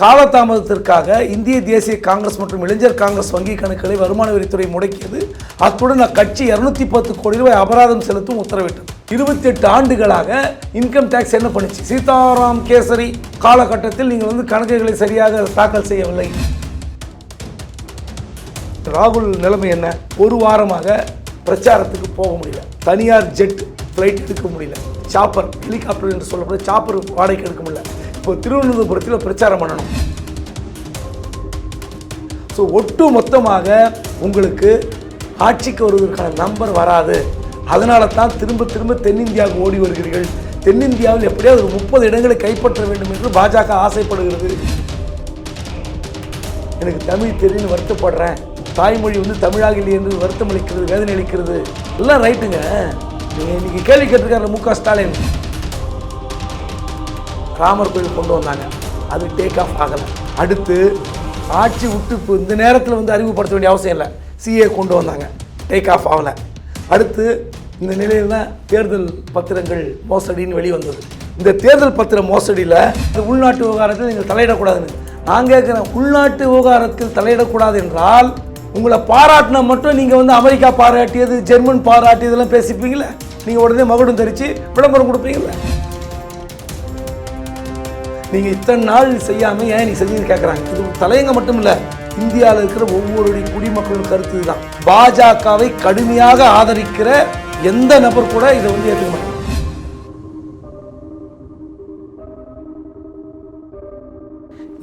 காலதாமதத்திற்காக இந்திய தேசிய காங்கிரஸ் மற்றும் இளைஞர் காங்கிரஸ் வங்கி கணக்குகளை வருமான வரித்துறை முடக்கியது. அத்துடன் அக்கட்சி இரநூத்தி பத்து கோடி ரூபாய் அபராதம் செலுத்தும் உத்தரவிட்டது. இருபத்தி எட்டு ஆண்டுகளாக இன்கம் டேக்ஸ் என்ன பண்ணுச்சு? சீதாராம் கேசரி காலகட்டத்தில் நீங்கள் வந்து கணக்குகளை சரியாக தாக்கல் செய்யவில்லை. ராகுல் நிலைமை என்ன? ஒரு வாரமாக பிரச்சாரத்துக்கு போக முடியல. தனியார் ஜெட் ஃப்ளைட் எடுக்க முடியல. சாப்பர் ஹெலிகாப்டர் என்று சொல்லப்படுற சாப்பர் வாடகைக்கு எடுக்க முடியல. இப்போ திருவனந்தபுரத்தில் பிரச்சாரம் பண்ணணும். ஸோ ஒட்டு மொத்தமாக உங்களுக்கு ஆட்சிக்கு வருவதற்கான நம்பர் வராது. அதனால தான் திரும்ப திரும்ப தென்னிந்தியாவுக்கு ஓடி வருகிறீர்கள். தென்னிந்தியாவில் எப்படியாவது ஒரு முப்பது இடங்களை கைப்பற்ற வேண்டும் என்று பாஜக ஆசைப்படுகிறது. எனக்கு தமிழ் தெரியும்னு வருத்தப்படுறேன். தாய்மொழி வந்து தமிழாக இல்லை என்று வருத்தம் அளிக்கிறது வேதனை அளிக்கிறது. எல்லாம் ரைட்டுங்க நீங்கள் இன்னைக்கு கேள்வி கேட்டிருக்காரு மு க ஸ்டாலின். ராமர் கோயில் கொண்டு வந்தாங்க. அது டேக் ஆஃப் ஆகலை. அடுத்து ஆட்சி விட்டு இப்போ இந்த நேரத்தில் வந்து அறிமுகப்படுத்த வேண்டிய அவசியம் இல்லை. சிஏ கொண்டு வந்தாங்க. டேக் ஆஃப் ஆகலை. அடுத்து இந்த நிலையில் தான் தேர்தல் பத்திரங்கள் மோசடின்னு வெளிவந்தது இந்த தேர்தல் பத்திர மோசடியில் இந்த உள்நாட்டு விவகாரத்தில் நீங்கள் தலையிடக்கூடாதுன்னு. நான் கேட்குறேன் உள்நாட்டு விவகாரத்தில் தலையிடக்கூடாது என்றால் உங்களை பாராட்டினா மட்டும் நீங்கள் வந்து அமெரிக்கா பாராட்டியது ஜெர்மன் பாராட்டியதெல்லாம் பேசிப்பீங்களே நீங்கள் உடனே மகுடம் தெரித்து விளம்பரம் கொடுப்பீங்களே நீங்க இத்தனை நாள் செய்யாம ஏன் நீ செஞ்சு கேட்குறாங்க இது தலையங்க மட்டும் இல்ல இந்தியாவில் இருக்கிற ஒவ்வொருடைய குடிமக்களின் கருத்து இதுதான். பாஜகவை கடுமையாக ஆதரிக்கிற எந்த நபர் கூட இதை வந்து ஏற்றுக்க மாட்டாங்க.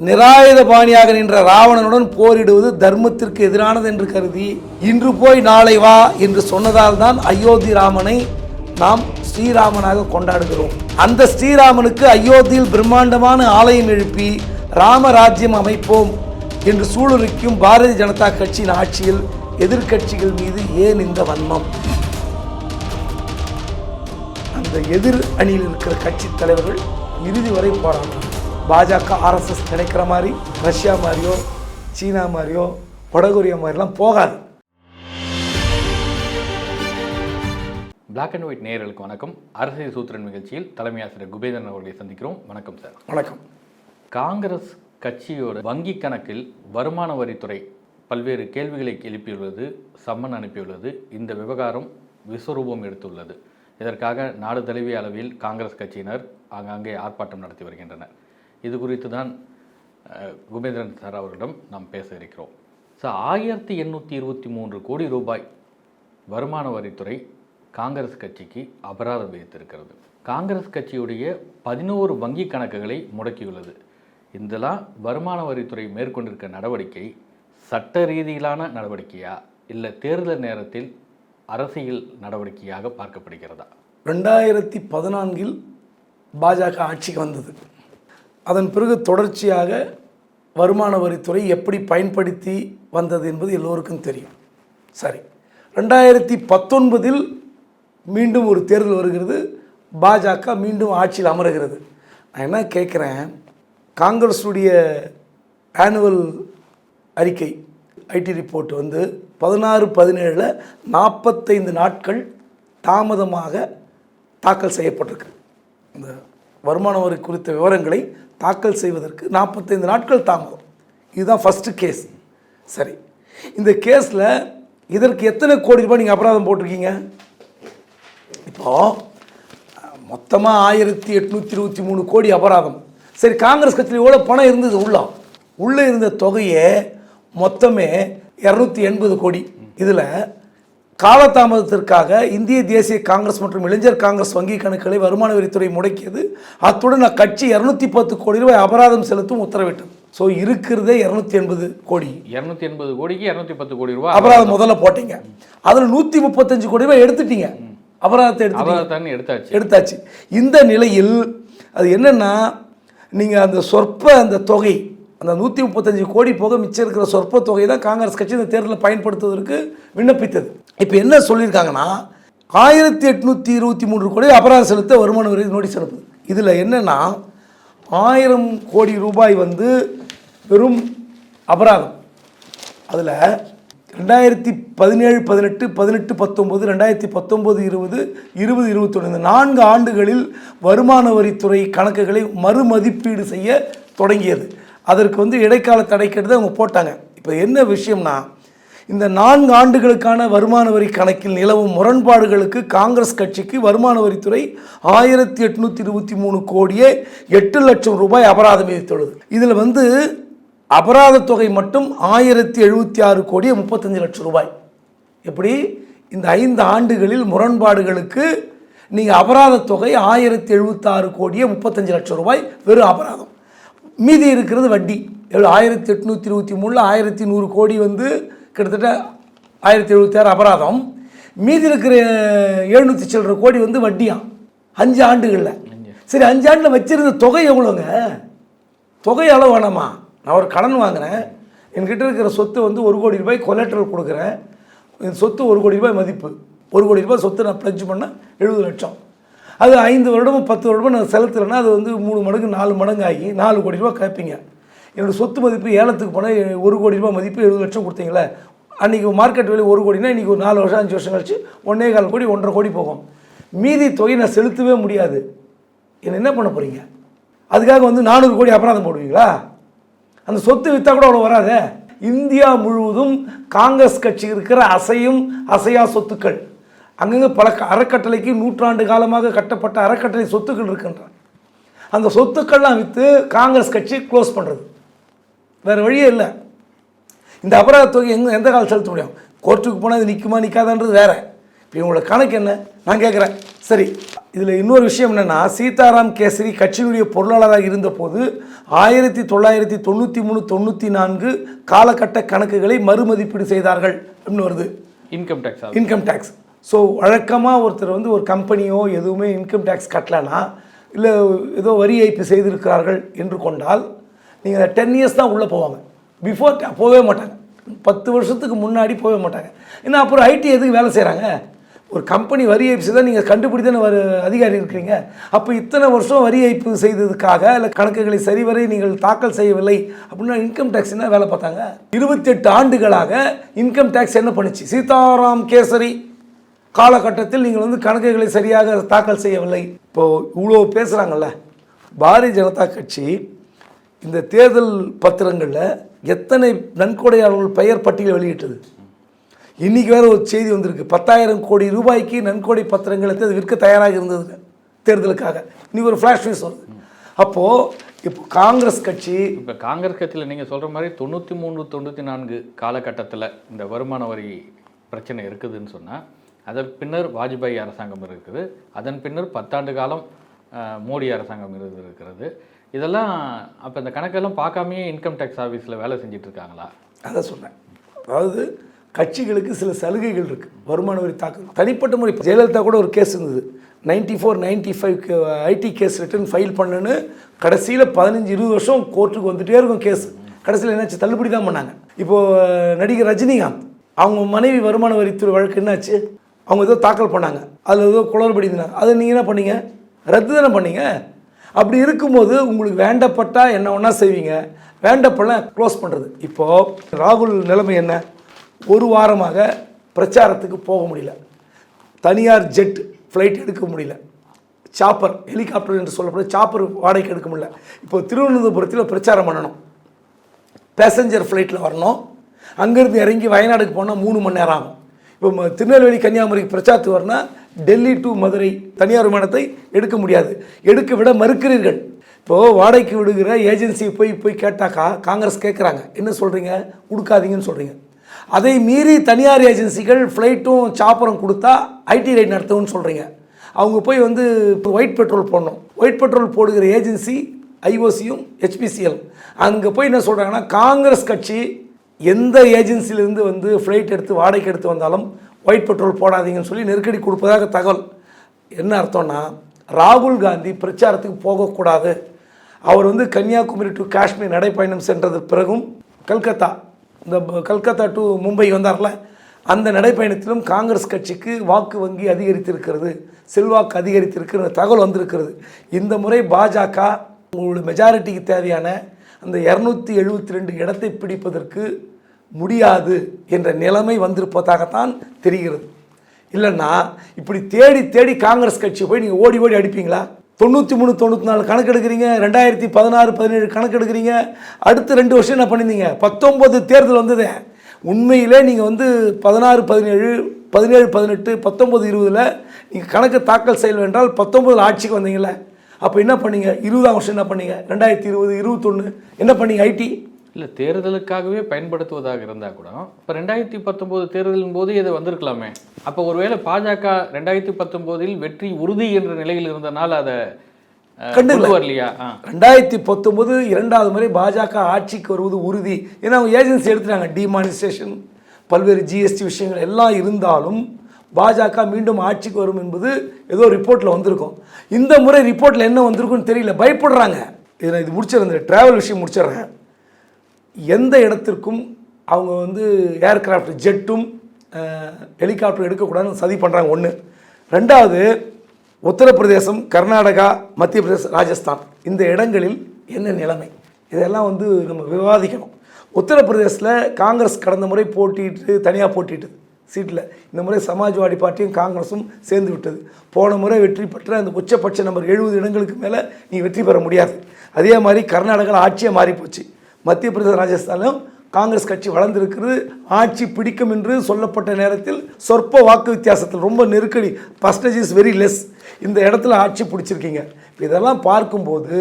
நிராயுத பாணியாக நின்ற ராவணனுடன் போரிடுவது தர்மத்திற்கு எதிரானது என்று கருதி இன்று போய் நாளை வா என்று சொன்னதால் தான் அயோத்தி ராமனை நாம் ஸ்ரீராமனாக கொண்டாடுகிறோம். அந்த ஸ்ரீராமனுக்கு அயோத்தியில் பிரம்மாண்டமான ஆலயம் எழுப்பி ராமராஜ்யம் அமைப்போம் என்று சூளுரைக்கும் பாரதிய ஜனதா கட்சியின் ஆட்சியில் எதிர்க்கட்சிகள் மீது ஏன் இந்த வன்மம்? அந்த எதிர் அணியில் இருக்கிற கட்சி தலைவர்கள் இறுதி வரை போராடணும் பாஜக ஆர்எஸ்எஸ் நினைக்கிற மாதிரி ரஷ்யா மாதிரியோ சீனா மாதிரியோ வடகொரியா மாதிரிலாம் போகாது. Black அண்ட் ஒயிட் நேயர்களுக்கு வணக்கம். அரசியல் சூத்திரன் நிகழ்ச்சியில் தலைமை ஆசிரியர் குபேந்திரன் அவர்களை சந்திக்கிறோம். வணக்கம் சார். வணக்கம். காங்கிரஸ் கட்சியோட வங்கி கணக்கில் வருமான வரித்துறை பல்வேறு கேள்விகளை எழுப்பியுள்ளது சம்மன் அனுப்பியுள்ளது. இந்த விவகாரம் விஸ்வரூபம் எடுத்துள்ளது. இதற்காக நாடு தழுவிய அளவில் காங்கிரஸ் கட்சியினர் ஆங்காங்கே ஆர்ப்பாட்டம் நடத்தி வருகின்றனர். இது குறித்து தான் குபேந்திரன் சார் அவர்களிடம் நாம் பேச இருக்கிறோம். சார் ஆயிரத்தி எண்ணூற்றி இருபத்தி மூன்று கோடி ரூபாய் வருமான வரித்துறை காங்கிரஸ் கட்சிக்கு அபராதம் விதித்திருக்கிறது. காங்கிரஸ் கட்சியுடைய பதினோரு வங்கி கணக்குகளை முடக்கியுள்ளது. இதெல்லாம் வருமான வரித்துறை மேற்கொண்டிருக்க நடவடிக்கை சட்ட ரீதியிலான நடவடிக்கையா இல்லை தேர்தல் நேரத்தில் அரசியல் நடவடிக்கையாக பார்க்கப்படுகிறதா? ரெண்டாயிரத்தி பதினான்கில் பாஜக ஆட்சிக்கு வந்தது. அதன் பிறகு தொடர்ச்சியாக வருமான வரித்துறை எப்படி பயன்படுத்தி வந்தது என்பது எல்லோருக்கும் தெரியும். சரி. ரெண்டாயிரத்தி பத்தொன்பதில் மீண்டும் ஒரு தேர்தல் வருகிறது. பாஜக மீண்டும் ஆட்சியில் அமருகிறது. நான் என்ன கேட்குறேன்? காங்கிரஸுடைய ஆனுவல் அறிக்கை ஐடி ரிப்போர்ட் வந்து பதினாறு பதினேழில் நாற்பத்தைந்து நாட்கள் தாமதமாக தாக்கல் செய்யப்பட்டிருக்கு. இந்த வருமான வரி குறித்த விவரங்களை தாக்கல் செய்வதற்கு நாற்பத்தைந்து நாட்கள் தாமதம். இதுதான் ஃபஸ்ட்டு கேஸ் சரி. இந்த கேஸில் இதற்கு எத்தனை கோடி ரூபாய் நீங்கள் அபராதம் போட்டிருக்கீங்க? இப்போ மொத்தமாக ஆயிரத்தி எட்நூற்றி இருபத்தி மூணு கோடி அபராதம். சரி காங்கிரஸ் கட்சியில் எவ்வளோ பணம் இருந்தது உள்ள. உள்ளே இருந்த தொகையே மொத்தமே இரநூத்தி எண்பது கோடி. இதில் காலதாமதத்திற்காக இந்திய தேசிய காங்கிரஸ் மற்றும் இளைஞர் காங்கிரஸ் வங்கி கணக்குகளை வருமான வரித்துறை முடக்கியது. அத்துடன் அக்கட்சி இரநூத்தி பத்து கோடி ரூபாய் அபராதம் செலுத்தும் உத்தரவிட்டது. ஸோ இருக்கிறதே இரநூத்தி எண்பது கோடி. இரநூத்தி எண்பது கோடிக்கு இரநூத்தி பத்து கோடி ரூபாய் அபராதம் முதல்ல போட்டீங்க. அதில் நூற்றி முப்பத்தஞ்சு கோடி ரூபாய் எடுத்துட்டீங்க. அபராதத்தை அபராதத்தான்னு எடுத்தாச்சு. எடுத்தாச்சு. இந்த நிலையில் அது என்னன்னா நீங்கள் அந்த சொற்ப அந்த தொகை அந்த நூற்றி முப்பத்தஞ்சு கோடி போக மிச்சம் இருக்கிற சொற்ப தொகை தான் காங்கிரஸ் கட்சி இந்த தேர்தலில் பயன்படுத்துவதற்கு விண்ணப்பித்தது. இப்போ என்ன சொல்லியிருக்காங்கன்னா ஆயிரத்தி எட்நூற்றி இருபத்தி மூன்று கோடி அபராதம் செலுத்த வருமான வரி நோட்டீஸ் அனுப்புது. இதில் என்னென்னா ஆயிரம் கோடி ரூபாய் வந்து வெறும் அபராதம். அதில் ரெண்டாயிரத்தி பதினேழு பதினெட்டு பதினெட்டு பத்தொம்போது ரெண்டாயிரத்தி பத்தொம்போது இருபது இருபது இருபத்தொன்று இந்த நான்கு ஆண்டுகளில் வருமான வரித்துறை கணக்குகளை மறுமதிப்பீடு செய்ய தொடங்கியது. அதற்கு வந்து இடைக்கால தடை கெடுத்து அவங்க போட்டாங்க. இப்போ என்ன விஷயம்னா இந்த நான்கு ஆண்டுகளுக்கான வருமான வரி கணக்கில் நிலவும் முரண்பாடுகளுக்கு காங்கிரஸ் கட்சிக்கு வருமான வரித்துறை ஆயிரத்தி எட்நூற்றி இருபத்தி மூணு கோடியே எட்டு லட்சம் ரூபாய் அபராதம் விதித்துள்ளது. இதில் வந்து அபராத தொகை மட்டும் ஆயிரத்தி எழுபத்தி ஆறு கோடியே முப்பத்தஞ்சு லட்சம் ரூபாய். எப்படி? இந்த ஐந்து ஆண்டுகளில் முரண்பாடுகளுக்கு நீங்கள் அபராத தொகை ஆயிரத்தி எழுபத்தாறு கோடியே முப்பத்தஞ்சு லட்சம் ரூபாய் வெறும் அபராதம். மீதி இருக்கிறது வட்டி. எவ்வளோ ஆயிரத்தி எட்நூற்றி இருபத்தி மூணில் ஆயிரத்தி நூறு கோடி வந்து கிட்டத்தட்ட ஆயிரத்தி எழுபத்தி ஆறு அபராதம். மீதி இருக்கிற எழுநூற்றி சில்லற கோடி வந்து வட்டியாம் அஞ்சு ஆண்டுகளில். சரி அஞ்சு ஆண்டில் வச்சிருந்த தொகை எவ்வளோங்க? தொகை அளவு வேணாமா? நான் ஒரு கடன் வாங்கினேன் என்கிட்ட இருக்கிற சொத்து வந்து ஒரு கோடி ரூபாய் கொலேட்ரல் கொடுக்குறேன். என் சொத்து ஒரு கோடி ரூபாய் மதிப்பு. ஒரு கோடி ரூபாய் சொத்து நான் ப்ளஜ் பண்ணால் எழுபது லட்சம். அது ஐந்து வருடமும் பத்து வருடமும் நான் செலுத்துறேன்னா அது வந்து மூணு மடங்கு நாலு மடங்கு ஆகி நாலு கோடி ரூபாய் கேட்பீங்க என்னோட சொத்து மதிப்பு ஏலத்துக்கு போனால் ஒரு கோடி ரூபாய் மதிப்பு எழுபது லட்சம் கொடுத்தீங்களே. அன்றைக்கி மார்க்கெட் விலை ஒரு கோடினா இன்றைக்கி ஒரு நாலு வருஷம் அஞ்சு வருஷம் கழிச்சு ஒன்றே கால் கோடி ஒன்றரை கோடி போகும். மீதி தொகை நான் செலுத்தவே முடியாது. என்ன என்ன பண்ண போகிறீங்க அதுக்காக வந்து நானூறு கோடி அபராதம் போடுவீங்களா? அந்த சொத்து விற்றா கூட அவ்வளோ வராதே? இந்தியா முழுவதும் காங்கிரஸ் கட்சி இருக்கிற அசையும் அசையா சொத்துக்கள். அங்கங்கே பல அறக்கட்டளைக்கு நூற்றாண்டு காலமாக கட்டப்பட்ட அறக்கட்டளை சொத்துக்கள் இருக்கின்றன. அந்த சொத்துக்கள்லாம் விற்று காங்கிரஸ் கட்சி க்ளோஸ் பண்ணுறது வேறு வழியே இல்லை. இந்த அபராத தொகை எங்கே எந்த காலம் செலுத்த முடியும்? கோர்ட்டுக்கு போனால் இது நிற்குமா நிற்காதான்றது வேறு. இப்போ இவங்களோட கணக்கு என்ன? நான் கேட்குறேன் சரி. இதில் இன்னொரு விஷயம் என்னென்னா சீதாராம் கேசரி கட்சியினுடைய பொருளாளராக இருந்தபோது ஆயிரத்தி தொள்ளாயிரத்தி தொண்ணூற்றி மூணு தொண்ணூற்றி நான்கு காலகட்ட கணக்குகளை மறுமதிப்பீடு செய்தார்கள் அப்படின்னு வருது. Income tax income tax so வழக்கமாக ஒருத்தர் வந்து ஒரு கம்பெனியோ எதுவுமே இன்கம் டேக்ஸ் கட்டலைன்னா இல்லை ஏதோ வரி ஏய்ப்பு செய்திருக்கிறார்கள் என்று கொண்டால் நீங்கள் டென் இயர்ஸ் தான் உள்ளே போவாங்க. பிஃபோர் போகவே மாட்டாங்க. பத்து வருஷத்துக்கு முன்னாடி போகவே மாட்டாங்க. ஏன்னா அப்புறம் ஐடி எதுக்கு வேலை செய்கிறாங்க ஒரு கம்பெனி வரி ஏய்ப்பு செய்தால் நீங்கள் கண்டுபிடி ஒரு வர அதிகாரி இருக்கிறீங்க. அப்போ இத்தனை வருஷம் வரி ஏய்ப்பு செய்ததுக்காக இல்லை கணக்குகளை சரிவரை நீங்கள் தாக்கல் செய்யவில்லை அப்படின்னா இன்கம் டேக்ஸ் என்ன வேலை பார்த்தாங்க? இருபத்தெட்டு ஆண்டுகளாக இன்கம் டேக்ஸ் என்ன பண்ணுச்சு? சீதாராம் கேசரி காலகட்டத்தில் நீங்கள் வந்து கணக்குகளை சரியாக தாக்கல் செய்யவில்லை. இப்போது இவ்வளோ பேசுகிறாங்கல்ல பாரதிய ஜனதா கட்சி இந்த தேர்தல் பத்திரங்களில் எத்தனை நன்கொடையாளர்கள் பெயர் பட்டியலை வெளியிட்டது? இன்றைக்கி வேறு ஒரு செய்தி வந்திருக்கு. பத்தாயிரம் கோடி ரூபாய்க்கு நன்கொடை பத்திரங்களை அது விற்க தயாராக இருந்தது தேர்தலுக்காக. இன்னைக்கு ஒரு ஃப்ளாஷ் நியூஸ் வருது. அப்போது இப்போ காங்கிரஸ் கட்சி இப்போ காங்கிரஸ் கட்சியில் நீங்கள் சொல்கிற மாதிரி தொண்ணூற்றி மூணு தொண்ணூற்றி நான்கு காலகட்டத்தில் இந்த வருமான வரி பிரச்சனை இருக்குதுன்னு சொன்னால் அதன் பின்னர் வாஜ்பாய் அரசாங்கம் இருக்குது. அதன் பின்னர் பத்தாண்டு காலம் மோடி அரசாங்கம் இருக்கிறது. இதெல்லாம் அப்போ இந்த கணக்கெல்லாம் பார்க்காமயே இன்கம் டேக்ஸ் ஆஃபீஸில் வேலை செஞ்சுட்டு இருக்காங்களா? அதை சொன்னேன். அதாவது கட்சிகளுக்கு சில சலுகைகள் இருக்குது வருமான வரி தாக்கல். தனிப்பட்ட முறை ஜெயலலிதா கூட ஒரு கேஸ் இருந்தது. Ninety four ninety five IT case return file பண்ணுன்னு கடைசியில் பதினஞ்சு இருபது வருஷம் கோர்ட்டுக்கு வந்துகிட்டே இருக்கும் கேஸ் கடைசியில் என்னாச்சு? தள்ளுபடி தான் பண்ணாங்க. இப்போது நடிகர் ரஜினிகாந்த் அவங்க மனைவி வருமான வரித்துறை வழக்கு என்னாச்சு? அவங்க ஏதோ தாக்கல் பண்ணாங்க. அதில் ஏதோ குளறுபடி இருந்தாங்க அதை நீங்கள் என்ன பண்ணீங்க? ரத்து தானே பண்ணீங்க? அப்படி இருக்கும்போது உங்களுக்கு வேண்டப்பட்டால் என்ன ஒன்றா செய்வீங்க. வேண்டப்பெல்லாம் க்ளோஸ் பண்ணுறது இப்போது ராகுல் நிலைமை என்ன? ஒரு வாரமாக பிரச்சாரத்துக்கு போக முடியல. தனியார் ஜெட் ஃப்ளைட் எடுக்க முடியல. சாப்பர் ஹெலிகாப்டர் என்று சொல்லப்படுற சாப்பர் வாடகைக்கு எடுக்க முடியல. இப்போ திருவனந்தபுரத்தில் பிரச்சாரம் பண்ணணும். பேசஞ்சர் ஃப்ளைட்டில் வரணும். அங்கேருந்து இறங்கி வயநாடுக்கு போனால் மூணு மணி நேரம் ஆகும். இப்போ ம- திருநெல்வேலி கன்னியாகுமரிக்கு பிரச்சாரத்துக்கு வரனா டெல்லி டு மதுரை தனியார் விமானத்தை எடுக்க முடியாது. எடுக்க விட மறுக்கிறீர்கள். இப்போது வாடகைக்கு விடுகிற ஏஜென்சி போய் போய் கேட்டாக்கா காங்கிரஸ் கேட்குறாங்க என்ன சொல்கிறீங்க கொடுக்காதீங்கன்னு சொல்கிறீங்க அதை மீறி தனியார் ஏஜென்சிகள் ஃப்ளைட்டும் சாப்பரும் கொடுத்தா ஐடி ரைட் நடத்தவும்னு சொல்கிறீங்க அவங்க போய் வந்து இப்போ ஒயிட் பெட்ரோல் போடணும். ஒயிட் பெட்ரோல் போடுகிற ஏஜென்சி ஐஓசியும் ஹெச்பிசிஎல் அங்கே போய் என்ன சொல்கிறாங்கன்னா காங்கிரஸ் கட்சி எந்த ஏஜென்சிலேருந்து வந்து ஃப்ளைட் எடுத்து வாடகைக்கு எடுத்து வந்தாலும் ஒயிட் பெட்ரோல் போடாதீங்கன்னு சொல்லி நெருக்கடி கொடுப்பதாக தகவல். என்ன அர்த்தம்னா ராகுல் காந்தி பிரச்சாரத்துக்கு போகக்கூடாது. அவர் வந்து கன்னியாகுமரி டு காஷ்மீர் நடைப்பயணம் சென்றது பிறகும் கல்கத்தா. இந்த கல்கத்தா டு மும்பை வந்தார்ல அந்த நடைப்பயணத்திலும் காங்கிரஸ் கட்சிக்கு வாக்கு வங்கி அதிகரித்திருக்கிறது செல்வாக்கு அதிகரித்திருக்கிற தகவல் வந்திருக்கிறது. இந்த முறை பாஜக உங்களோட மெஜாரிட்டிக்கு தேவையான அந்த இரநூத்தி எழுபத்தி ரெண்டு இடத்தை பிடிப்பதற்கு முடியாது என்ற நிலைமை வந்திருப்பதாகத்தான் தெரிகிறது. இல்லைன்னா இப்படி தேடி தேடி காங்கிரஸ் கட்சி போய் நீங்கள் ஓடி ஓடி அடிப்பீங்களா? தொண்ணூற்றி மூணு தொண்ணூற்றி நாலு கணக்கு எடுக்கிறீங்க ரெண்டாயிரத்தி பதினாறு பதினேழு கணக்கு எடுக்கிறீங்க அடுத்த ரெண்டு வருஷம் என்ன பண்ணியிருந்தீங்க? பத்தொம்போது தேர்தல் வந்தது. உண்மையிலே நீங்கள் வந்து பதினாறு பதினேழு பதினேழு பதினெட்டு பத்தொம்பது இருபதில் நீங்கள் கணக்கு தாக்கல் செய்யல என்றால் பத்தொம்பதில் ஆட்சிக்கு வந்தீங்களே அப்போ என்ன பண்ணீங்க? இருபதாம் வருஷம் என்ன பண்ணீங்க? ரெண்டாயிரத்தி இருபது இருபத்தொன்று என்ன பண்ணீங்க? ஐடி? இல்லை தேர்தலுக்காகவே பயன்படுத்துவதாக இருந்தால் கூட இப்போ ரெண்டாயிரத்தி பத்தொம்போது தேர்தலின் போது இது வந்திருக்கலாமே. அப்போ ஒருவேளை பாஜக ரெண்டாயிரத்தி பத்தொம்போதில் வெற்றி உறுதி என்ற நிலையில் இருந்தனால அதை. கொண்டு வரலையா? ரெண்டாயிரத்தி பத்தொன்பது இரண்டாவது முறை பாஜக ஆட்சிக்கு வருவது உறுதி. ஏன்னா அவங்க ஏஜென்சி எடுத்துட்டாங்க டிமானிஸ்ட்ரேஷன் பல்வேறு ஜிஎஸ்டி விஷயங்கள் எல்லாம் இருந்தாலும் பாஜக மீண்டும் ஆட்சிக்கு வரும் என்பது ஏதோ ரிப்போர்ட்டில் வந்திருக்கும். இந்த முறை ரிப்போர்ட்டில் என்ன வந்திருக்குன்னு தெரியல பயப்படுறாங்க. இதை நான் இது முடிச்சிடுறேன் ட்ராவல் விஷயம் முடிச்சிடுறேன். எந்த இடத்திற்கும் அவங்க வந்து ஏர்கிராஃப்ட் ஜெட்டும் ஹெலிகாப்டர் எடுக்கக்கூடாதுன்னு சதி பண்ணுறாங்க ஒன்று ரெண்டாவது உத்தரப்பிரதேசம் கர்நாடகா மத்திய பிரதேசம் ராஜஸ்தான். இந்த இடங்களில் என்ன நிலைமை? இதெல்லாம் வந்து நம்ம விவாதிக்கணும். உத்தரப்பிரதேசில் காங்கிரஸ் கடந்த முறை போட்டிட்டு தனியாக போட்டிட்டு சீட்டில் இந்த முறை சமாஜ்வாடி பார்ட்டியும் காங்கிரஸும் சேர்ந்து விட்டது. போன முறை வெற்றி பெற்ற அந்த உச்சபட்ச நம்பர் எழுபது இடங்களுக்கு மேலே நீ வெற்றி பெற முடியாது. அதே மாதிரி கர்நாடகாவில் ஆட்சியே மாறிப்போச்சு. மத்திய பிரதேச ராஜஸ்தானிலும் காங்கிரஸ் கட்சி வளர்ந்திருக்கிறது ஆட்சி பிடிக்கும் என்று சொல்லப்பட்ட நேரத்தில் சொற்ப வாக்கு வித்தியாசத்தில் ரொம்ப நெருக்கடி பர்சன்டேஜ் இஸ் வெரி லெஸ் இந்த இடத்துல ஆட்சி பிடிச்சிருக்கீங்க. இதெல்லாம் பார்க்கும்போது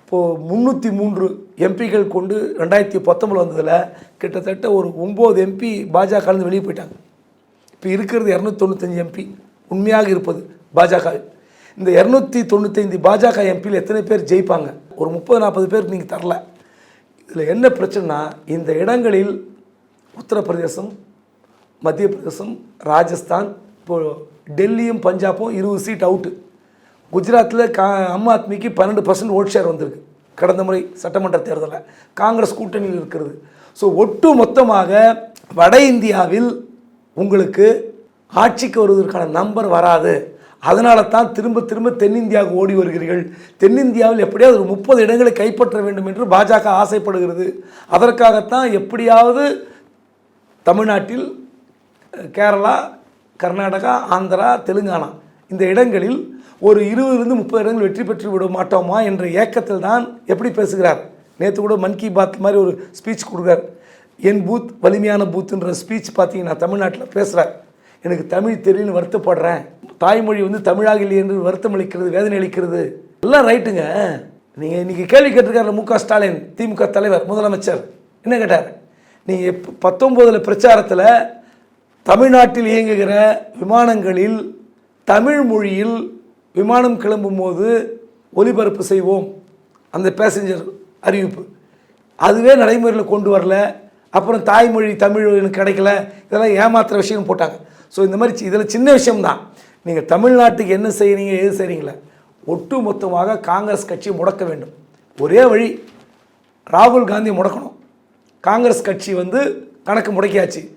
இப்போது முந்நூற்றி மூன்று எம்பிகள் கொண்டு ரெண்டாயிரத்தி பத்தொம்பதில் வந்ததில் கிட்டத்தட்ட ஒரு ஒம்பது எம்பி பாஜகலேருந்து வெளியே போயிட்டாங்க. இப்போ இருக்கிறது இரநூத்தி தொண்ணூத்தஞ்சு எம்பி உண்மையாக இருப்பது பாஜக. இந்த இரநூத்தி தொண்ணூத்தைந்து பாஜக எம்பியில் எத்தனை பேர் ஜெயிப்பாங்க? ஒரு முப்பது நாற்பது பேர் நீங்கள் தரல. இதில் என்ன பிரச்சனைனா இந்த இடங்களில் உத்தரப்பிரதேசம் மத்திய பிரதேசம் ராஜஸ்தான் இப்போது டெல்லியும் பஞ்சாபும் இருபது சீட் அவுட்டு குஜராத்தில் கா ஆம் ஆத்மிக்கு பன்னெண்டு பர்சன்ட் ஓட் ஷேர் வந்திருக்கு. கடந்த முறை சட்டமன்ற தேர்தலில். காங்கிரஸ் கூட்டணியில் இருக்கிறது. ஸோ ஒட்டு மொத்தமாக வட இந்தியாவில் உங்களுக்கு ஆட்சிக்கு வருவதற்கான நம்பர் வராது. அதனால தான் திரும்ப திரும்ப தென்னிந்தியாவுக்கு ஓடி வருகிறீர்கள். தென்னிந்தியாவில் எப்படியாவது ஒரு முப்பது இடங்களை கைப்பற்ற வேண்டும் என்று பாஜக ஆசைப்படுகிறது. அதற்காகத்தான் எப்படியாவது தமிழ்நாட்டில் கேரளா கர்நாடகா ஆந்திரா தெலுங்கானா இந்த இடங்களில் ஒரு இருபதுலேருந்து முப்பது இடங்கள் வெற்றி பெற்று விட மாட்டோமா என்ற ஏக்கத்தில் தான் எப்படி பேசுகிறார்? நேற்று கூட மன் கி பாத் மாதிரி ஒரு ஸ்பீச் கொடுக்குறார். என் பூத் வலிமையான பூத்துன்ற ஸ்பீச் பார்த்தீங்கன்னா தமிழ்நாட்டில் பேசுகிறார் எனக்கு தமிழ் தெரியும்னு வருத்தப்படுறேன். தாய்மொழி வந்து தமிழாக இல்லை என்று வருத்தம் அளிக்கிறது வேதனை அளிக்கிறது. எல்லாம் ரைட்டுங்க. நீங்கள் இன்றைக்கி கேள்வி கேட்டிருக்காரு மு க. ஸ்டாலின் திமுக தலைவர் முதலமைச்சர். என்ன கேட்டார்? நீங்கள் எப்போ பத்தொம்போதில் பிரச்சாரத்தில் தமிழ்நாட்டில் இயங்குகிற விமானங்களில் தமிழ் மொழியில் விமானம் கிளம்பும் போது ஒலிபரப்பு செய்வோம். அந்த பேசஞ்சர் அறிவிப்பு. அதுவே நடைமுறையில் கொண்டு வரல. அப்புறம் தாய்மொழி தமிழ் எனக்கு கிடைக்கல. இதெல்லாம் ஏமாத்துகிற விஷயம் போட்டாங்க. ஸோ இந்த மாதிரி சி- இதில் சின்ன விஷயம்தான். நீங்கள் தமிழ்நாட்டுக்கு என்ன செய்கிறீங்க எது செய்கிறீங்களே ஒட்டு மொத்தமாக காங்கிரஸ் கட்சி முடக்க வேண்டும். ஒரே வழி ராகுல் காந்தி முடக்கணும். காங்கிரஸ் கட்சி வந்து கணக்கு முடக்கியாச்சு.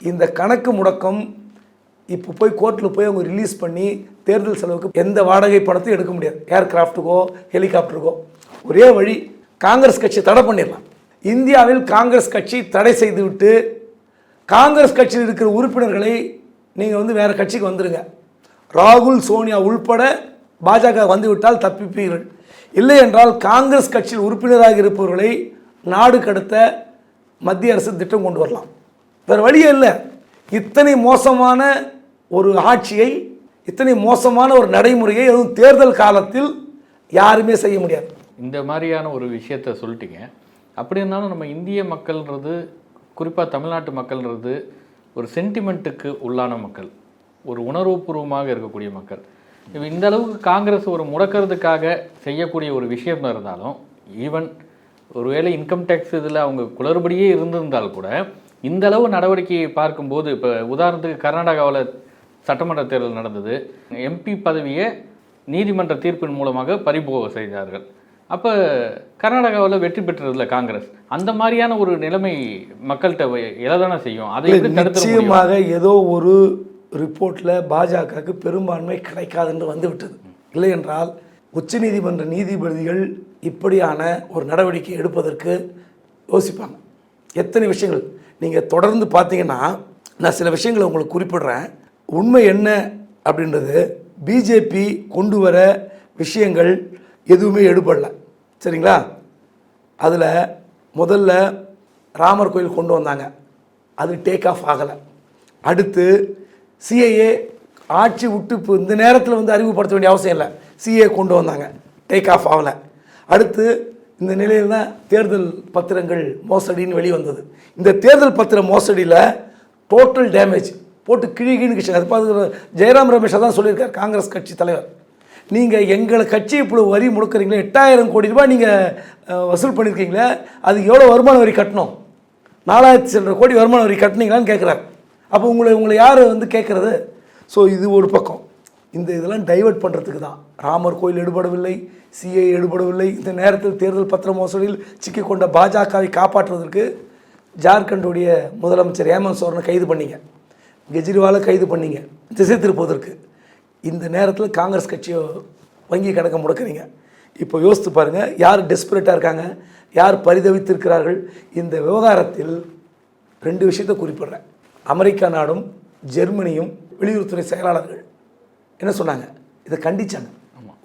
இந்த கணக்கு முடக்கம் இப்போ போய் கோர்ட்டில் போய் அவங்க ரிலீஸ் பண்ணி தேர்தல் செலவுக்கு எந்த வாடகை பணத்தையும் எடுக்க முடியாது. ஏர்கிராஃப்ட்டுக்கோ ஹெலிகாப்டருக்கோ ஒரே வழி காங்கிரஸ் கட்சி தடை பண்ணிடலாம். இந்தியாவில் காங்கிரஸ் கட்சி தடை செய்துவிட்டு காங்கிரஸ் கட்சியில் இருக்கிற உறுப்பினர்களை நீங்கள் வந்து வேறு கட்சிக்கு வந்துடுங்க ராகுல் சோனியா உள்பட பாஜக வந்துவிட்டால் தப்பிப்பீர்கள். இல்லை என்றால் காங்கிரஸ் கட்சியில் உறுப்பினராக இருப்பவர்களை நாடு கடத்த மத்திய அரசு திட்டம் கொண்டு வரலாம். வேறு வழியே இல்லை. இத்தனை மோசமான ஒரு ஆட்சியை இத்தனை மோசமான ஒரு நடைமுறையை எதுவும் தேர்தல் காலத்தில் யாருமே செய்ய முடியாது. இந்த மாதிரியான ஒரு விஷயத்த சொல்லிட்டீங்க. அப்படி இருந்தாலும் நம்ம இந்திய மக்கள்ன்றது குறிப்பாக தமிழ்நாட்டு மக்கள்ன்றது ஒரு சென்டிமெண்ட்டுக்கு உள்ளான மக்கள் ஒரு உணர்வுபூர்வமாக இருக்கக்கூடிய மக்கள். இப்போ இந்த அளவுக்கு காங்கிரஸ் ஒரு முடக்கிறதுக்காக செய்யக்கூடிய ஒரு விஷயம் இருந்தாலும் ஈவன் ஒருவேளை இன்கம் டேக்ஸ் இதில் அவங்க குளறுபடியே இருந்திருந்தால் கூட இந்த அளவு நடவடிக்கையை பார்க்கும்போது இப்போ உதாரணத்துக்கு கர்நாடகாவில் சட்டமன்ற தேர்தல் நடந்தது. எம்பி பதவியை நீதிமன்ற தீர்ப்பின் மூலமாக பறிபோக செய்தார்கள். அப்போ கர்நாடகாவில் வெற்றி பெற்றதில்ல காங்கிரஸ். அந்த மாதிரியான ஒரு நிலைமை மக்கள்கிட்ட எழதானே செய்யும்? அதை நிச்சயமாக ஏதோ ஒரு ரிப்போர்ட்டில் பாஜகவுக்கு பெரும்பான்மை கிடைக்காதென்று வந்துவிட்டது. இல்லை என்றால் உச்சநீதிமன்ற நீதிபதிகள் இப்படியான ஒரு நடவடிக்கை எடுப்பதற்கு யோசிப்பாங்க. எத்தனை விஷயங்கள்? நீங்கள் தொடர்ந்து பார்த்தீங்கன்னா நான் சில விஷயங்களை உங்களுக்கு குறிப்பிடுறேன். உண்மை என்ன அப்படின்றது பிஜேபி கொண்டு வர விஷயங்கள் எதுவுமே எடுபடலை. சரிங்களா? அதில் முதல்ல ராமர் கோயில் கொண்டு வந்தாங்க. அது டேக் ஆஃப் ஆகலை. அடுத்து சிஏஏ ஆட்சி விட்டு இப்போ இந்த நேரத்தில் வந்து அறிவுப்படுத்த வேண்டிய அவசியம் இல்லை. சிஏ கொண்டு வந்தாங்க. டேக் ஆஃப் ஆகலை. அடுத்து இந்த நிலையில் தான் தேர்தல் பத்திரங்கள் மோசடின்னு வெளிவந்தது இந்த தேர்தல் பத்திர மோசடியில் டோட்டல் டேமேஜ் போட்டு கிழிகின்னு கிச்சு அது பார்த்து ஜெயராம் ரமேஷ் தான் சொல்லியிருக்கார் காங்கிரஸ் கட்சி தலைவர். நீங்கள் எங்களை கட்சி இப்போ வரி முடக்கிறீங்களே எட்டாயிரம் கோடி ரூபாய் நீங்கள் வசூல் பண்ணியிருக்கீங்களே அது எவ்வளோ வருமான வரி கட்டணும்? நாலாயிரத்தி சில்லற கோடி வருமான வரி கட்டினீங்களான்னு கேட்குறாரு அப்போ உங்களை உங்களை யார் வந்து கேட்குறது ஸோ இது ஒரு பக்கம். இந்த இதெல்லாம் டைவர்ட் பண்ணுறதுக்கு தான். ராமர் கோயில் எடுபடவில்லை சிஐ எடுபடவில்லை. இந்த நேரத்தில் தேர்தல் பத்திர மோசடியில் சிக்கிக்கொண்ட பாஜகவை காப்பாற்றுவதற்கு ஜார்க்கண்டுடைய முதலமைச்சர் ஹேமந்த் சோரனை கைது பண்ணிங்க. கெஜ்ரிவாலை கைது பண்ணீங்க. திசை திருப்புவதற்கு. இந்த நேரத்தில் காங்கிரஸ் கட்சியை வங்கி கணக்கை முடக்குறீங்க. இப்போ யோசித்து பாருங்கள் யார் டெஸ்பரேட்டாக இருக்காங்க யார் பரிதவித்திருக்கிறார்கள் இந்த விவகாரத்தில் ரெண்டு விஷயத்தை குறிப்பிடுறேன். அமெரிக்கா நாடும் ஜெர்மனியும் வெளியுறவுத்துறை செயலாளர்கள் என்ன சொன்னாங்க? இதை கண்டிச்சாங்க.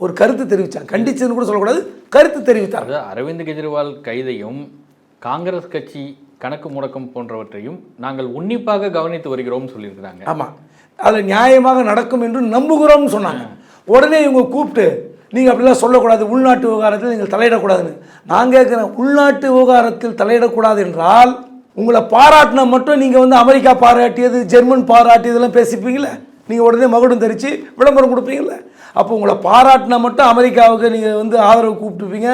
ஒரு கருத்து தெரிவித்தாங்க கண்டிச்சதுன்னு கூட சொல்லக்கூடாது கருத்து தெரிவித்தாங்க அரவிந்த் கெஜ்ரிவால் கைதையும் காங்கிரஸ் கட்சி கணக்கு முடக்கம் போன்றவற்றையும் நாங்கள் உன்னிப்பாக கவனித்து வருகிறோம்னு சொல்லியிருக்கிறாங்க. ஆமாம் அதில் நியாயமாக நடக்கும் என்று நம்புகிறோம்னு சொன்னாங்க. உடனே இவங்க கூப்பிட்டு நீங்கள் அப்படிலாம் சொல்லக்கூடாது உள்நாட்டு விவகாரத்தில் நீங்கள் தலையிடக்கூடாதுன்னு. நான் கேட்குறேன் உள்நாட்டு விவகாரத்தில் தலையிடக்கூடாது என்றால் உங்களை பாராட்டினா மட்டும் நீங்கள் வந்து அமெரிக்கா பாராட்டியது ஜெர்மன் பாராட்டியதெல்லாம் பேசிப்பீங்களே நீங்கள் உடனே மகுடம் தெரித்து விளம்பரம் கொடுப்பீங்கள்ல அப்போ உங்களை பாராட்டினா மட்டும் அமெரிக்காவுக்கு நீங்கள் வந்து ஆதரவு கூப்பிட்டுப்பீங்க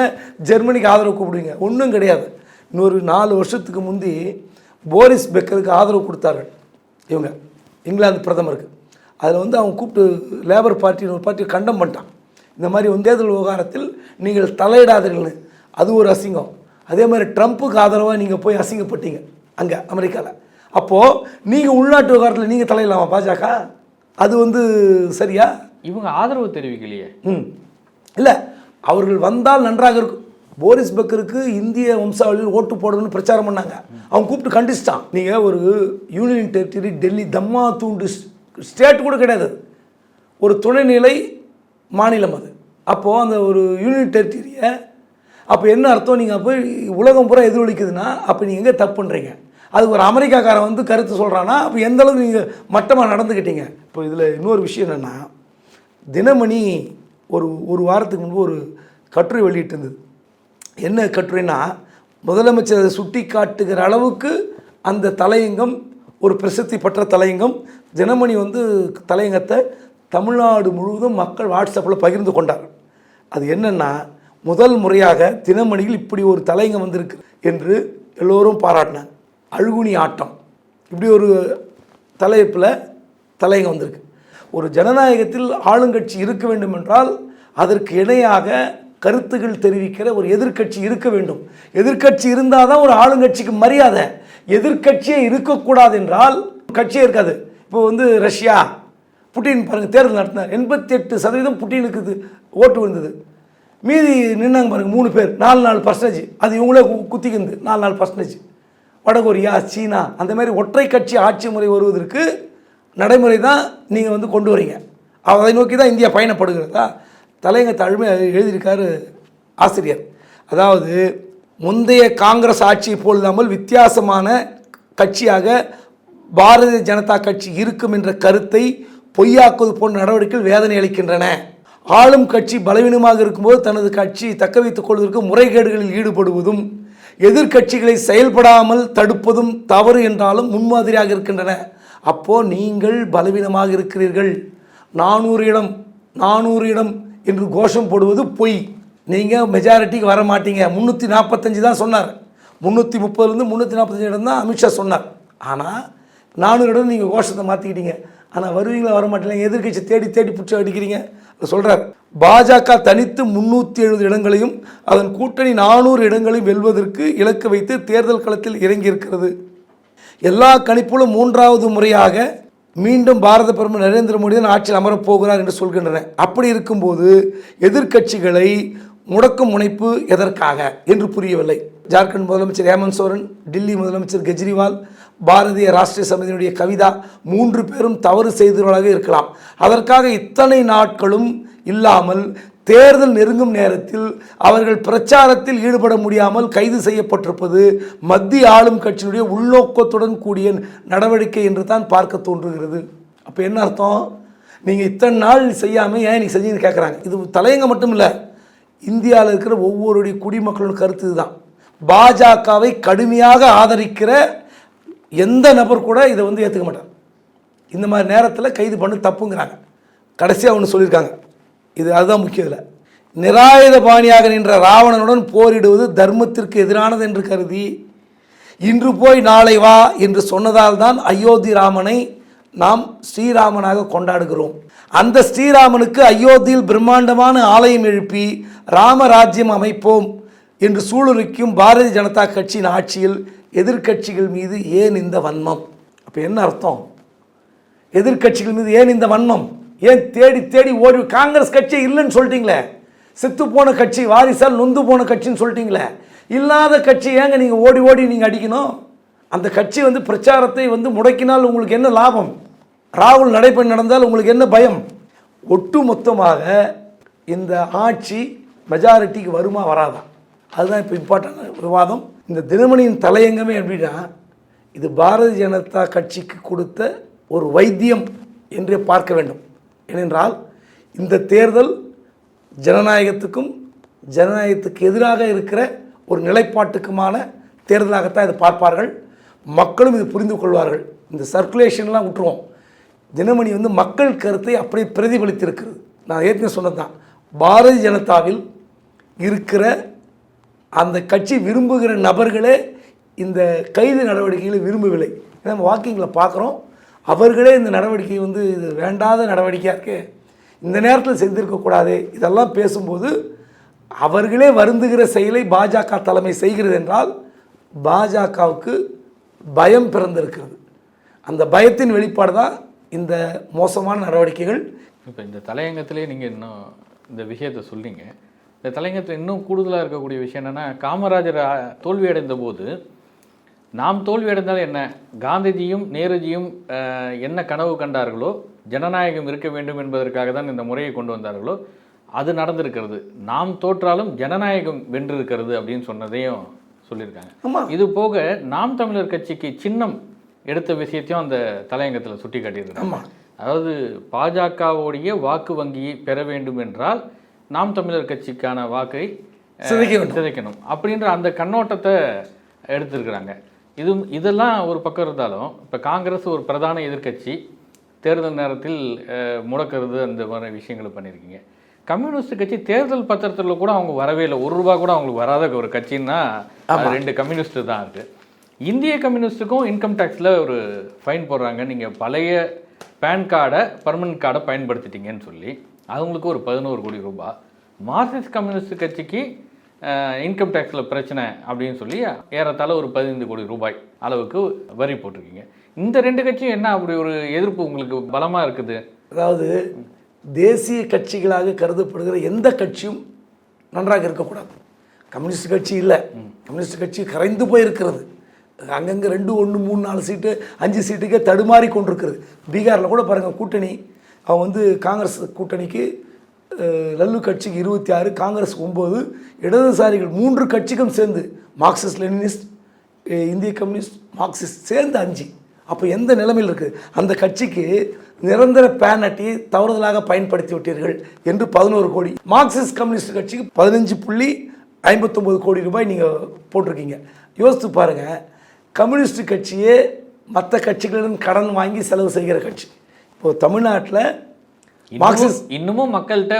ஜெர்மனிக்கு ஆதரவு கூப்பிடுவீங்க. ஒன்றும் கிடையாது. இன்னொரு நாலு வருஷத்துக்கு முந்தி போரிஸ் பெக்கருக்கு ஆதரவு கொடுத்தார்கள் இவங்க. இங்கிலாந்து பிரதமருக்கு அதில் வந்து அவங்க கூப்பிட்டு லேபர் பார்ட்டி ஒரு பார்ட்டி கண்டம் பண்ணிட்டான். இந்த மாதிரி வந்து தேர்தல் விவகாரத்தில் நீங்கள் தலையிடாதீர்கள்னு. அது ஒரு அசிங்கம். அதே மாதிரி ட்ரம்ப்புக்கு ஆதரவாக நீங்கள் போய் அசிங்கப்பட்டீங்க அங்கே அமெரிக்காவில் அப்போது நீங்கள் உள்நாட்டு விவகாரத்தில் நீங்கள் தலையிடலாமா பாஜக? அது வந்து சரியா? இவங்க ஆதரவு தெரிவிக்கலையே. ம். இல்லை அவர்கள் வந்தால் நன்றாக இருக்கும். போரிஸ் பக்கருக்கு இந்திய வம்சாவளியில் ஓட்டு போடணும்னு பிரச்சாரம் பண்ணாங்க. அவன் கூப்பிட்டு கண்டிச்சிட்டான். நீங்கள் ஒரு யூனியன் டெரிட்டரி டெல்லி தம்மா தூண்டு ஸ்டேட் கூட கிடையாது. ஒரு துணைநிலை மாநிலம் அது. அப்போது அந்த ஒரு யூனியன் டெரிட்டரியை அப்போ என்ன அர்த்தம்? நீங்கள் போய் உலகம் பூரா எதிரொலிக்குதுன்னா அப்போ நீங்கள் எங்கே தப்பு பண்ணுறீங்க அது ஒரு அமெரிக்காக்காரன் வந்து கருத்து சொல்கிறான்னா அப்போ எந்த அளவுக்கு நீங்கள் மட்டமாக நடந்துக்கிட்டீங்க? இப்போ இதில் இன்னொரு விஷயம் என்னென்னா தினமணி ஒரு ஒரு வாரத்துக்கு முன்பு ஒரு கட்டுரை வெளியிட்டிருந்தது. என்ன கட்டுரைன்னா முதலமைச்சர் அதை சுட்டி காட்டுகிற அளவுக்கு அந்த தலையங்கம் ஒரு பிரசித்தி பெற்ற தலையங்கம் தினமணி வந்து தலையங்கத்தை தமிழ்நாடு முழுவதும் மக்கள் வாட்ஸ்அப்பில் பகிர்ந்து கொண்டார். அது என்னென்னா முதல் முறையாக தினமணியில் இப்படி ஒரு தலையங்கம் வந்திருக்கு என்று எல்லோரும் பாராட்டினாங்க. அழுகுனி ஆட்டம். இப்படி ஒரு தலைப்பில் தலையங்கம் வந்திருக்கு. ஒரு ஜனநாயகத்தில் ஆளுங்கட்சி இருக்க வேண்டும் என்றால் அதற்கு இணையாக கருத்துகள் தெரிவிக்கிற ஒரு எதிர்க்கட்சி இருக்க வேண்டும். எதிர்க்கட்சி இருந்தால் தான் ஒரு ஆளுங்கட்சிக்கு மரியாதை. எதிர்கட்சியே இருக்கக்கூடாது என்றால் கட்சியே இருக்காது. இப்போ வந்து ரஷ்யா புட்டின் பாருங்கள் தேர்தல் நடத்தினார். எண்பத்தி எட்டு சதவீதம் புட்டினுக்கு ஓட்டு விழுந்தது. மீதி நின்னாங்க பாருங்கள் மூணு பேர். நாலு நாலு பர்சன்டேஜ் அது இவங்களே கு- குத்திக்கிந்து நாலு நாலு பர்சன்டேஜ் வடகொரியா சீனா அந்த மாதிரி ஒற்றை கட்சி ஆட்சி முறை வருவதற்கு நடைமுறை தான் நீங்கள் வந்து கொண்டு வரீங்க. அதை நோக்கி தான் இந்தியா பயணப்படுகிறதா? தலையங்க தழுமை எழுதியிருக்காரு ஆசிரியர். அதாவது முந்தைய காங்கிரஸ் ஆட்சியை போலில்லாமல் வித்தியாசமான கட்சியாக பாரதிய ஜனதா கட்சி இருக்கும் என்ற கருத்தை பொய்யாக்குவது போன்ற நடவடிக்கைகள் வேதனை அளிக்கின்றன. ஆளும் கட்சி பலவீனமாக இருக்கும்போது தனது கட்சி தக்க வைத்துக் கொள்வதற்கு முறைகேடுகளில் ஈடுபடுவதும் எதிர்க்கட்சிகளை செயல்படாமல் தடுப்பதும் தவறு என்றாலும் முன்மாதிரியாக இருக்கின்றன. அப்போது நீங்கள் பலவீனமாக இருக்கிறீர்கள். நானூறு இடம் நானூறு இடம் என்று கோஷம் போடுவது பொய். நீங்கள் மெஜாரிட்டிக்கு வர மாட்டீங்க முந்நூற்றி நாற்பத்தஞ்சு தான் சொன்னார். முந்நூற்றி முப்பதுலேருந்து முந்நூற்றி நாற்பத்தஞ்சு இடம் தான் அமித்ஷா சொன்னார். ஆனால் நானூறு இடம் நீங்கள் கோஷத்தை மாற்றிக்கிட்டீங்க ஆனால் வருவீங்களா வர மாட்டீங்க எதிர்க்கட்சி தேடி தேடி பிடிச்சி அடிக்கிறீங்க. சொல்கிறார் பாஜக தனித்து முந்நூற்றி எழுபது இடங்களையும் அதன் கூட்டணி நானூறு இடங்களையும் வெல்வதற்கு இலக்கு வைத்து தேர்தல் களத்தில் இறங்கியிருக்கிறது. எல்லா கணிப்புகளும் மூன்றாவது முறையாக மீண்டும் பாரத பிரதமர் நரேந்திர மோடி தான் ஆட்சியில் அமரப் போகிறார் என்று சொல்கின்றன. அப்படி இருக்கும்போது எதிர்க்கட்சிகளை முடக்கும் முனைப்பு எதற்காக என்று புரியவில்லை. ஜார்க்கண்ட் முதலமைச்சர் ஹேமந்த் சோரன் டில்லி முதலமைச்சர் கெஜ்ரிவால் பாரதிய ராஷ்டிரிய சமிதியினுடைய கவிதா மூன்று பேரும் தவறு செய்தவர்களாக இருக்கலாம். அதற்காக இத்தனை நாட்களும் இல்லாமல் தேர்தல் நெருங்கும் நேரத்தில் அவர்கள் பிரச்சாரத்தில் ஈடுபட முடியாமல் கைது செய்யப்பட்டிருப்பது மத்திய ஆளும் கட்சியினுடைய உள்நோக்கத்துடன் கூடிய நடவடிக்கை என்று தான் பார்க்க தோன்றுகிறது. அப்போ என்ன அர்த்தம்? நீங்கள் இத்தனை நாள் செய்யாமல் ஏன் நீ செஞ்சீங்கன்னு கேட்குறாங்க இது தலையங்க மட்டும் இல்லை. இந்தியாவில் இருக்கிற ஒவ்வொருடைய குடிமக்களோட கருத்து இதுதான். பாஜகவை கடுமையாக ஆதரிக்கிற எந்த நபர் கூட இதை வந்து ஏற்றுக்க மாட்டார். இந்த மாதிரி நேரத்தில் கைது பண்ண தப்புங்கிறாங்க. கடைசியாக ஒன்று சொல்லியிருக்காங்க. இது அதுதான் முக்கியம் இல்லை நிராயுத பாணியாக நின்ற ராவணனுடன் போரிடுவது தர்மத்திற்கு எதிரானது என்று கருதி இன்று போய் நாளை வா என்று சொன்னதால் தான் அயோத்தி ராமனை நாம் ஸ்ரீராமனாக கொண்டாடுகிறோம். அந்த ஸ்ரீராமனுக்கு அயோத்தியில் பிரம்மாண்டமான ஆலயம் எழுப்பி ராமராஜ்யம் அமைப்போம் என்று சூளுரைக்கும் பாரதிய ஜனதா கட்சியின் ஆட்சியில் எதிர்க்கட்சிகள் மீது ஏன் இந்த வன்மம்? அப்போ என்ன அர்த்தம்? எதிர்க்கட்சிகள் மீது ஏன் இந்த வன்மம்? ஏன் தேடி தேடி ஓடி காங்கிரஸ் கட்சி இல்லைன்னு சொல்லிட்டீங்களே? செத்து போன கட்சி வாரிசால் நொந்து போன கட்சின்னு சொல்லிட்டீங்களே? இல்லாத கட்சி ஏங்க நீங்கள் ஓடி ஓடி நீங்கள் அடிக்கணும்? அந்த கட்சி வந்து பிரச்சாரத்தை வந்து முடக்கினால் உங்களுக்கு என்ன லாபம்? ராகுல் நடைபெண் நடந்தால் உங்களுக்கு என்ன பயம்? ஒட்டு மொத்தமாக இந்த ஆட்சி மெஜாரிட்டிக்கு வருமா வராதா? அதுதான் இப்போ இம்பார்ட்டன்ட் விவாதம். இந்த தினமணியின் தலையங்கமே எப்படின்னா இது பாரதிய ஜனதா கட்சிக்கு கொடுத்த ஒரு வைத்தியம் என்றே பார்க்க வேண்டும். ஏனென்றால் இந்த தேர்தல் ஜனநாயகத்துக்கும் ஜனநாயகத்துக்கு எதிராக இருக்கிற ஒரு நிலைப்பாட்டுக்குமான தேர்தலாகத்தான் இதை பார்ப்பார்கள். மக்களும் இது புரிந்து கொள்வார்கள். இந்த சர்க்குலேஷன்லாம் விட்டுருவோம். தினமணி வந்து மக்கள் கருத்தை அப்படியே பிரதிபலித்திருக்கிறது. நான் ஏற்கனவே சொன்னது தான் பாரதிய ஜனதாவில் இருக்கிற அந்த கட்சி விரும்புகிற நபர்களே இந்த கைது நடவடிக்கைகளை விரும்பவில்லை. ஏன்னா நம்ம வாக்கிங்கில் பார்க்குறோம். அவர்களே இந்த நடவடிக்கை வந்து இது வேண்டாத நடவடிக்கையாக இருக்கு. இந்த நேரத்தில் செய்திருக்கக்கூடாது இதெல்லாம் பேசும்போது அவர்களே வருந்துகிற செயலை பாஜக தலைமை செய்கிறது என்றால் பாஜகவுக்கு பயம் பிறந்திருக்கிறது. அந்த பயத்தின் வெளிப்பாடு தான் இந்த மோசமான நடவடிக்கைகள். இப்போ இந்த தலையங்கத்திலே நீங்கள் இன்னும் இந்த விஷயத்தை சொல்லிங்க இந்த தலையங்கத்தில் இன்னும் கூடுதலாக இருக்கக்கூடிய விஷயம் என்னென்னா காமராஜர் தோல்வியடைந்த போது நாம் தோல்வி அடைந்தால் என்ன காந்திஜியும் நேருஜியும் என்ன கனவு கண்டார்களோ ஜனநாயகம் இருக்க வேண்டும் என்பதற்காக தான் இந்த முறையை கொண்டு வந்தார்களோ அது நடந்திருக்கிறது நாம் தோற்றாலும் ஜனநாயகம் வென்றிருக்கிறது அப்படின்னு சொன்னதையும் சொல்லியிருக்காங்க. இது போக நாம் தமிழர் கட்சிக்கு சின்னம் எடுத்த விஷயத்தையும் அந்த தலையங்கத்தில் சுட்டி காட்டியிருக்காங்க. அதாவது பாஜகவுடைய வாக்கு வங்கியை பெற வேண்டும் என்றால் நாம் தமிழர் கட்சிக்கான வாக்கை. சிதைக்கணும் அப்படின்ற அந்த கண்ணோட்டத்தை எடுத்திருக்கிறாங்க இது இதெல்லாம் ஒரு பக்கம் இருந்தாலும் இப்போ காங்கிரஸ் ஒரு பிரதான எதிர்க்கட்சி தேர்தல் நேரத்தில் முடக்கிறது அந்த மாதிரி விஷயங்களை பண்ணியிருக்கீங்க. கம்யூனிஸ்ட் கட்சி தேர்தல் பத்திரத்தில் கூட அவங்க வரவே இல்லை. ஒரு ரூபா கூட அவங்களுக்கு வராத ஒரு கட்சின்னா ரெண்டு கம்யூனிஸ்ட் தான் இருக்கு. இந்திய கம்யூனிஸ்ட்டுக்கும் இன்கம் டேக்ஸில் ஒரு ஃபைன் போடுறாங்க. நீங்கள் பழைய பேன் கார்டை பர்மனன்ட் கார்டை பயன்படுத்திட்டீங்கன்னு சொல்லி அவங்களுக்கு ஒரு பதினோரு கோடி ரூபாய் மார்க்சிஸ்ட் கம்யூனிஸ்ட் கட்சிக்கு இன்கம் டேக்ஸில் பிரச்சனை அப்படின்னு சொல்லி ஏறத்தாழ ஒரு பதினைந்து கோடி ரூபாய் அளவுக்கு வரி போட்டிருக்கீங்க. இந்த ரெண்டு கட்சியும் என்ன அப்படி ஒரு எதிர்ப்பு உங்களுக்கு பலமாக இருக்குது? அதாவது தேசிய கட்சிகளாக கருதப்படுகிற எந்த கட்சியும் நன்றாக இருக்கக்கூடாது. கம்யூனிஸ்ட் கட்சி இல்லை. கம்யூனிஸ்ட் கட்சி கரைந்து போயிருக்கிறது. அங்கங்கே ரெண்டு ஒன்று மூணு நாலு சீட்டு அஞ்சு சீட்டுக்கே தடுமாறி கொண்டிருக்கிறது. பீகாரில் கூட பாருங்கள் கூட்டணி. அவன் வந்து காங்கிரஸ் கூட்டணிக்கு லல்லு கட்சிக்கு இருபத்தி ஆறு காங்கிரஸ் ஒம்பது இடதுசாரிகள் மூன்று கட்சிக்கும் சேர்ந்து மார்க்சிஸ்ட் லெனினிஸ்ட் இந்திய கம்யூனிஸ்ட் மார்க்சிஸ்ட் சேர்ந்து அஞ்சு. அப்போ எந்த நிலைமையில் இருக்குது அந்த கட்சிக்கு நிரந்தர பேன் தவறுதலாக பயன்படுத்தி விட்டீர்கள் என்று பதினோரு கோடி. மார்க்சிஸ்ட் கம்யூனிஸ்ட் கட்சிக்கு பதினஞ்சு புள்ளி ஐம்பத்தொம்பது கோடி ரூபாய் நீங்கள் போட்டிருக்கீங்க. யோசித்து பாருங்கள் கம்யூனிஸ்ட் கட்சியே மற்ற கட்சிகளிடம் கடன் வாங்கி செலவு செய்கிற கட்சி. இப்போது தமிழ்நாட்டில் இன்னமும் இன்னமும் மக்கள்கிட்ட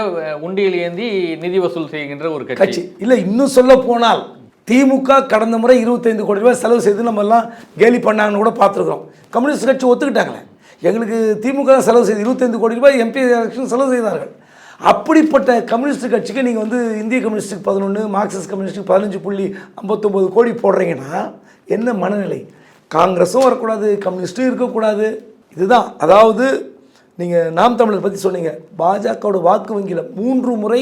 உண்டியல் ஏந்தி நிதி வசூல் செய்கின்ற ஒரு கட்சி. இல்லை இன்னும் சொல்ல போனால் திமுக கடந்த முறை இருபத்தைந்து கோடி ரூபாய் செலவு செய்து நம்ம எல்லாம் கேலி பண்ணாங்கன்னு கூட பார்த்துருக்குறோம். கம்யூனிஸ்ட் கட்சி ஒத்துக்கிட்டாங்களே. எங்களுக்கு திமுக செலவு செய்து இருபத்தைந்து கோடி ரூபாய் எம்பி எலெக்ஷன் செலவு செய்தார்கள். அப்படிப்பட்ட கம்யூனிஸ்ட் கட்சிக்கு நீங்கள் வந்து இந்திய கம்யூனிஸ்ட்டுக்கு பதினொன்று மார்க்சிஸ்ட் கம்யூனிஸ்ட்டுக்கு பதினஞ்சு புள்ளி ஐம்பத்தொம்போது கோடி போடுறீங்கன்னா என்ன மனநிலை? காங்கிரஸும் வரக்கூடாது கம்யூனிஸ்ட்டும் இருக்கக்கூடாது. இதுதான். அதாவது நீங்கள் நாம் தமிழர் பற்றி சொன்னீங்க. பாஜகவோட வாக்கு வங்கியில் மூன்று முறை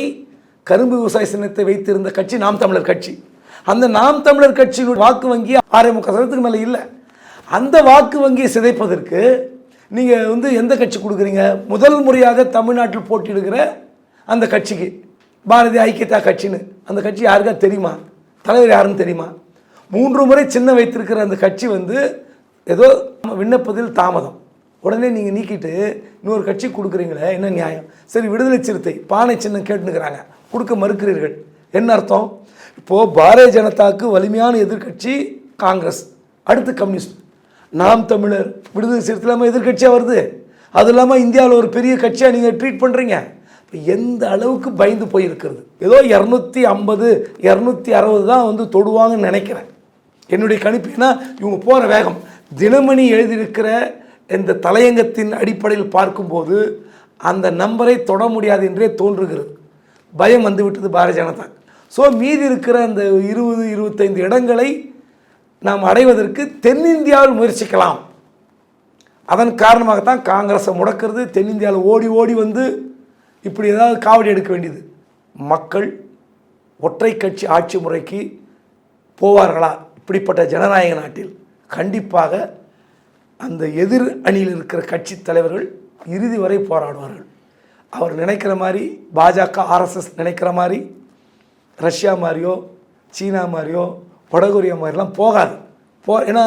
கரும்பு விவசாய சின்னத்தை வைத்திருந்த கட்சி நாம் தமிழர் கட்சி. அந்த நாம் தமிழர் கட்சியினுடைய வாக்கு வங்கி ஆறே முக்கால் சதவீதத்துக்கு மேலே இல்லை. அந்த வாக்கு வங்கியை சிதைப்பதற்கு நீங்கள் வந்து எந்த கட்சி கொடுக்குறீங்க? முதல் முறையாக தமிழ்நாட்டில் போட்டியிடுகிற அந்த கட்சிக்கு. பாரதிய ஐக்கியதா கட்சின்னு. அந்த கட்சி யாருக்கா தெரியுமா? தலைவர் யாருன்னு தெரியுமா? மூன்று முறை சின்ன வைத்திருக்கிற அந்த கட்சி வந்து ஏதோ விண்ணப்பத்தில் தாமதம். உடனே நீங்கள் நீக்கிட்டு இன்னொரு கட்சி கொடுக்குறீங்களே என்ன நியாயம்? சரி விடுதலை சிறுத்தை பானை சின்னம் கேட்டுனுக்கிறாங்க கொடுக்க மறுக்கிறீர்கள். என்ன அர்த்தம்? இப்போது பாரதிய ஜனதாவுக்கு வலிமையான எதிர்க்கட்சி காங்கிரஸ் அடுத்து கம்யூனிஸ்ட். நாம் தமிழர் விடுதலை சிறுத்தை இல்லாமல் எதிர்க்கட்சியாக வருது? அது இல்லாமல் இந்தியாவில் ஒரு பெரிய கட்சியாக நீங்கள் ட்ரீட் பண்ணுறீங்க இப்போ எந்த அளவுக்கு பயந்து போயிருக்கிறது? ஏதோ இரநூத்தி ஐம்பது இரநூத்தி அறுபது தான் வந்து தொடுவாங்கன்னு நினைக்கிறேன். என்னுடைய கணிப்பு ஏன்னா இவங்க போகிற வேகம். தினமணி எழுதியிருக்கிற இந்த தலையங்கத்தின் அடிப்படையில் பார்க்கும்போது அந்த நம்பரை தொட முடியாது என்றே தோன்றுகிறது. பயம் வந்துவிட்டது பாரதிய ஜனதா. ஸோ மீதி இருக்கிற அந்த இருபது இருபத்தைந்து இடங்களை நாம் அடைவதற்கு தென்னிந்தியாவில் முயற்சிக்கலாம். அதன் காரணமாகத்தான் காங்கிரஸை முடக்கிறது தென்னிந்தியாவில் ஓடி ஓடி வந்து இப்படி ஏதாவது காவடி எடுக்க வேண்டியது. மக்கள் ஒற்றை கட்சி ஆட்சி முறைக்கு போவார்களா? இப்படிப்பட்ட ஜனநாயக நாட்டில் கண்டிப்பாக அந்த எதிர் அணியில் இருக்கிற கட்சி தலைவர்கள் இறுதி வரை போராடுவார்கள். அவர் நினைக்கிற மாதிரி பாஜக ஆர்எஸ்எஸ் நினைக்கிற மாதிரி ரஷ்யா மாதிரியோ சீனா மாதிரியோ வடகொரியா மாதிரிலாம் போகாது. போ ஏன்னா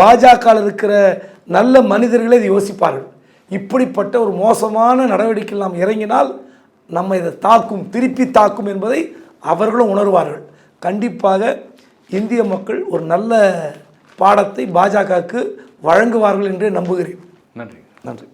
பாஜகவில் இருக்கிற நல்ல மனிதர்களே இதை யோசிப்பார்கள். இப்படிப்பட்ட ஒரு மோசமான நடவடிக்கையில் நாம் இறங்கினால் நம்ம இதை தாக்கும் திருப்பி தாக்கும் என்பதை அவர்களும் உணர்வார்கள். கண்டிப்பாக இந்திய மக்கள் ஒரு நல்ல பாடத்தை பாஜகவுக்கு வழங்குவார்கள் என்று நம்புகிறேன். நன்றி. நன்றி.